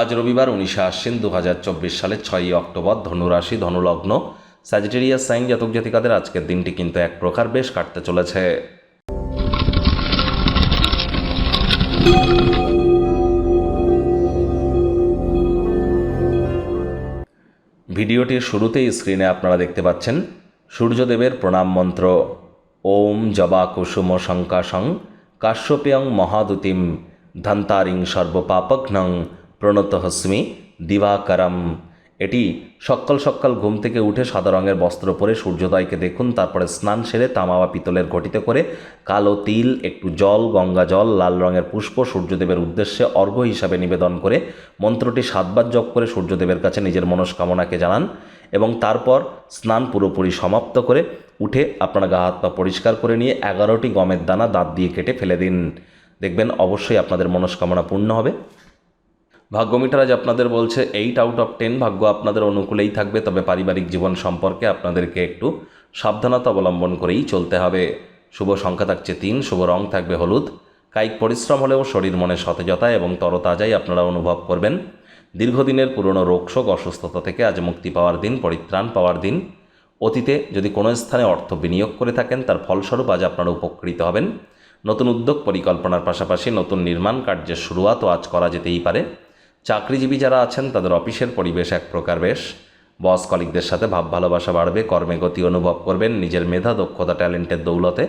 আজ রবিবার উনিশে আশ্বিন দু হাজার চব্বিশ সালের ছয়ই অক্টোবর ধনুরাশি, ধনুলগ্ন স্যাজিটেরিয়াস সাইন জাতক জাতিকাদের আজকের দিনটি কিন্তু এক প্রকার বেশ কাটতে চলেছে। ভিডিওটির শুরুতেই স্ক্রিনে আপনারা দেখতে পাচ্ছেন, সূর্যদেবের প্রণাম মন্ত্র, ওম জবা কুসুম শঙ্কাশং, কাশ্যপেয়ং মহাদুতিম, ধন্তারিং সর্বপাপঘ্নং প্রণত হস্মি, দিবাকরম। এটি সকাল সকাল ঘুম থেকে উঠে সাদা রঙের বস্ত্র পরে সূর্যোদয়কে দেখুন, তারপরে স্নান সেরে তামা বা পিতলের ঘটিতে করে কালো তিল, একটু জল, গঙ্গা জল, লাল রঙের পুষ্প সূর্যদেবের উদ্দেশ্যে অর্ঘ্য হিসাবে নিবেদন করে মন্ত্রটি সাতবার জপ করে সূর্যদেবের কাছে নিজের মনস্কামনাকে জানান এবং তারপর স্নান পুরোপুরি সমাপ্ত করে উঠে আপনার গা হাত পা পরিষ্কার করে নিয়ে এগারোটি গমের দানা দাঁত দিয়ে কেটে ফেলে দিন। দেখবেন অবশ্যই আপনাদের মনস্কামনা পূর্ণ হবে। ভাগ্যমিটার আজ আপনাদের বলছে এইট আউট অফ টেন ভাগ্য আপনাদের অনুকূলেই থাকবে, তবে পারিবারিক জীবন সম্পর্কে আপনাদেরকে একটু সাবধানতা অবলম্বন করেই চলতে হবে। শুভ সংখ্যা থাকছে তিন, শুভ রং থাকবে হলুদ। কায়িক পরিশ্রম হলেও শরীর মনে সতেজতা এবং তরতাজাই আপনারা অনুভব করবেন। দীর্ঘদিনের পুরনো রোগশোক অসুস্থতা থেকে আজ মুক্তি পাওয়ার দিন, পরিত্রাণ পাওয়ার দিন। অতীতে যদি কোনো স্থানে অর্থ বিনিয়োগ করে থাকেন, তার ফলস্বরূপ আজ আপনারা উপকৃত হবেন। নতুন উদ্যোগ, পরিকল্পনার পাশাপাশি নতুন নির্মাণ কার্যের শুরুয়াতও আজ করা যেতেই পারে। চাকরিজীবী যারা আছেন, তাদের অফিসের পরিবেশ এক প্রকার বেশ। বস কলিকদের সাথে ভাব ভালোবাসা বাড়বে, কর্মে গতি অনুভব করবেন, নিজের মেধা, দক্ষতা, ট্যালেন্টের দৌলতে।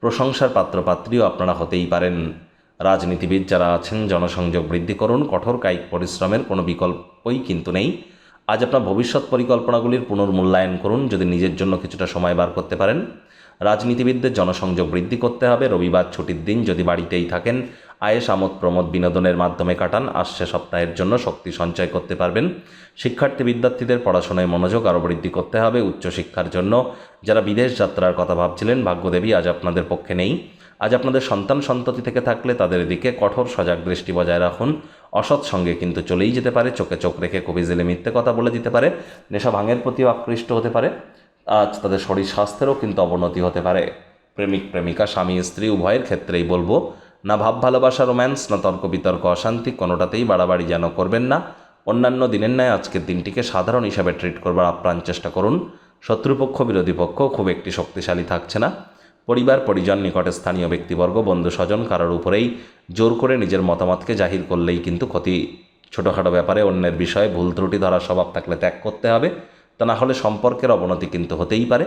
প্রশংসার পাত্রপাত্রীও আপনারা হতেই পারেন। রাজনীতিবিদ যারা আছেন, জনসংযোগ বৃদ্ধি করুন, কঠোর কায়িক পরিশ্রমের কোনো বিকল্পই কিন্তু নেই। আজ আপনার ভবিষ্যৎ পরিকল্পনাগুলির পুনর্মূল্যায়ন করুন, যদি নিজের জন্য কিছুটা সময় বার করতে পারেন। রাজনীতিবিদদের জনসংযোগ বৃদ্ধি করতে হবে। রবিবার ছুটির দিন যদি বাড়িতেই থাকেন আয়েস আমোদ প্রমোদ বিনোদনের মাধ্যমে কাটান। আসছে সপ্তাহের জন্য শক্তি সঞ্চয় করতে পারবেন। শিক্ষার্থী বিদ্যার্থীদের পড়াশোনায় মনোযোগ আরও বৃদ্ধি করতে হবে উচ্চশিক্ষার জন্য। যারা বিদেশ যাত্রার কথা ভাবছিলেন, ভাগ্যদেবী আজ আপনাদের পক্ষে নেই। আজ আপনাদের সন্তান সন্ততি থেকে থাকলে তাদের দিকে কঠোর সজাগ দৃষ্টি বজায় রাখুন। অসৎ সঙ্গে কিন্তু চলেই যেতে পারে। চোখে চোখ রেখে কবি জেলে মিথ্যে কথা বলে দিতে পারে। নেশা ভাঙের প্রতিও আকৃষ্ট হতে পারে। আজ তাদের শরীর স্বাস্থ্যেরও কিন্তু অবনতি হতে পারে। প্রেমিক, প্রেমিকা, স্বামী, স্ত্রী, উভয়ের ক্ষেত্রেই বলব না ভাব ভালোবাসা, রোম্যান্স, না তর্ক বিতর্ক, অশান্তি, কোনোটাতেই বাড়াবাড়ি যেন করবেন না। অন্যান্য দিনের ন্যায় আজকের দিনটিকে সাধারণ হিসাবে ট্রিট করবার আপ্রাণ চেষ্টা করুন। শত্রুপক্ষ, বিরোধী পক্ষ খুব একটি শক্তিশালী থাকছে না। পরিবার, পরিজন, নিকটে স্থানীয় ব্যক্তিবর্গ, বন্ধু, স্বজন কারোর উপরেই জোর করে নিজের মতামতকে জাহির করলেই কিন্তু ক্ষতি। ছোটোখাটো ব্যাপারে অন্যের বিষয়ে ভুল ত্রুটি ধরার স্বভাব থাকলে ত্যাগ করতে হবে। তা না হলে সম্পর্কের অবনতি কিন্তু হতেই পারে।